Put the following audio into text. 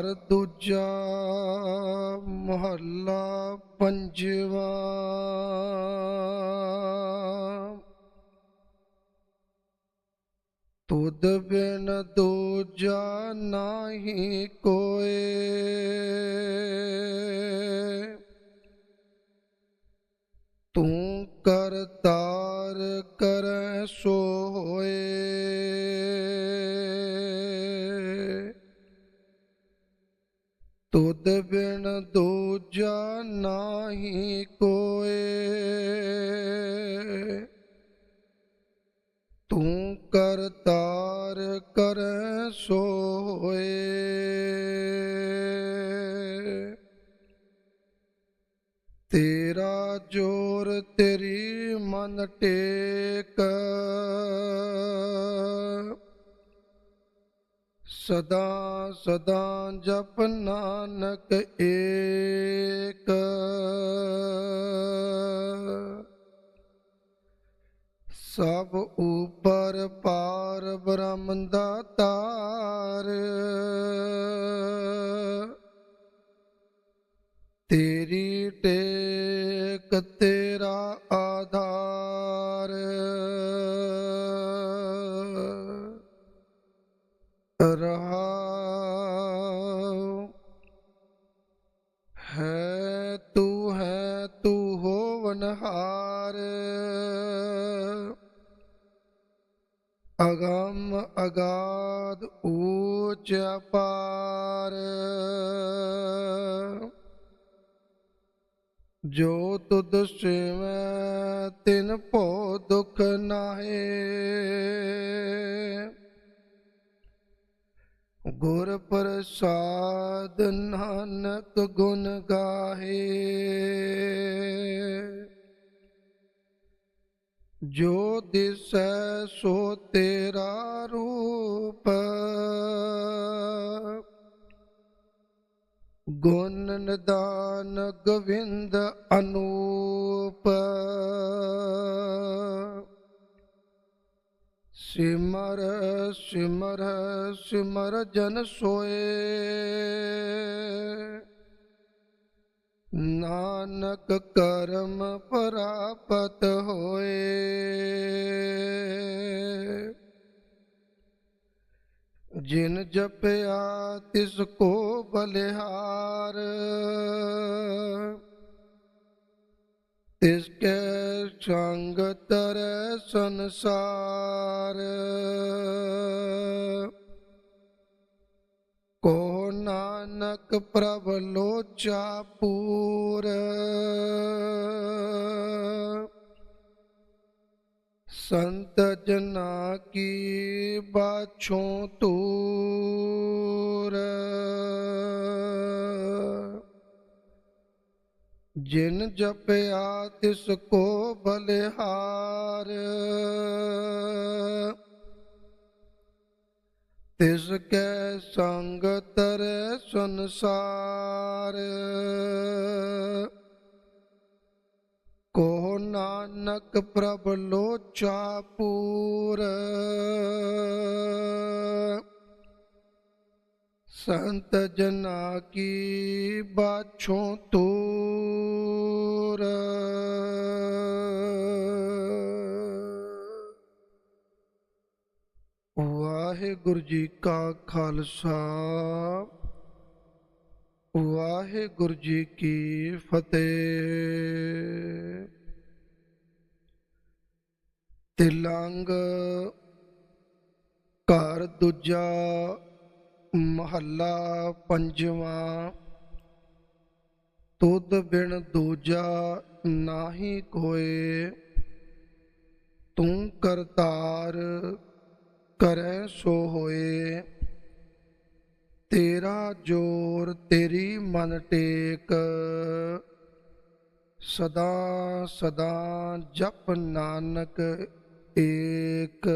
ਘਰ ਦੂਜਾ ਮਹੱਲਾ ਪੰਜਵਾ। ਤੁਧ ਬਿਨ ਦੂਜਾ ਨਾਹੀ ਕੋਏ। ਤੂੰ ਕਰਤਾਰ ਕਰੈ ਸੋ ਹੋਏ ਤੁਧ ਬਿਨ ਦੂਜਾ ਨਾਹੀ ਕੋਏ। ਤੂੰ ਕਰਤਾਰ ਕਰੈ ਸੋ ਤੇਰਾ ਜੋਰ ਤੇਰੀ ਮਨ ਟੇਕ। ਸਦਾ ਸਦਾ ਜਪ ਨਾਨਕ ਏਕ। ਸਭ ਉਪਰ ਪਾਰ ਬ੍ਰਹਮ ਦਾ ਤਾਰ। ਤੇਰੀ ਟੇਕ ਤੇਰਾ ਅਗੰਮ ਅਗਾਧ ਊਚ ਅਪਾਰ। ਜੋ ਤੁਧ ਸਿਵੈ, ਤਿਨ ਭੋ ਦੁਖ ਨਾਹੇ। ਗੁਰ ਪ੍ਰਸਾਦ ਨਾਨਕ ਗੁਣ ਗਾਹੇ। ਜੋ ਦਿਸੈ ਸੋ ਤੇਰਾ ਰੂਪ। ਗੁਣ ਨਿਦਾਨ ਗੋਵਿੰਦ ਅਨੂਪ। ਸਿਮਰ ਸਿਮਰ ਸਿਮਰ ਜਨ ਸੋਏ। ਨਾਨਕ ਕਰਮ ਪ੍ਰਾਪਤ ਹੋਏ। ਜਿਨ ਜਪਿਆ ਤਿਸ ਕੋ ਬਲਿਹਾਰ ਤਿਸ ਕੈ ਸੰਗ ਤਰੈ ਸੰਸਾਰ। ਨਾਨਕ ਪ੍ਰਭ ਲੋਚਾ ਪੂਰ। ਸੰਤ ਜਨਾ ਕੀ ਬਾਛੋਂ ਤੂਰ ਜਿਨ ਜਪਿਆ ਤਿਸ ਕੋ ਬਲਿਹਾਰ। ਤਿਸ ਕੈ ਸੰਗ ਤਰੈ ਸੰਸਾਰ। ਕੋ ਨਾਨਕ ਪ੍ਰਭ ਲੋਚਾ ਪੂਰ। ਸੰਤ ਜਨਾ ਕੀ ਬਾਛੋਂ ਤੂਰ। ਵਾਹਿਗੁਰੂ ਜੀ ਕਾ ਖਾਲਸਾ। ਵਾਹਿਗੁਰੂ ਜੀ ਕੀ ਫਤਿਹ। ਤਿਲੰਗ ਘਰ ਦੂਜਾ ਮਹੱਲਾ ਪੰਜਵਾਂ। ਤੁਧ ਬਿਨ ਦੂਜਾ ਨਾਹੀ ਕੋਏ। ਤੂੰ ਕਰਤਾਰ ਕਰੈ ਸੋ ਹੋਏ। ਤੇਰਾ ਜੋਰ ਤੇਰੀ ਮਨ ਟੇਕ। ਸਦਾ ਸਦਾ ਜਪ ਨਾਨਕ ਏਕ।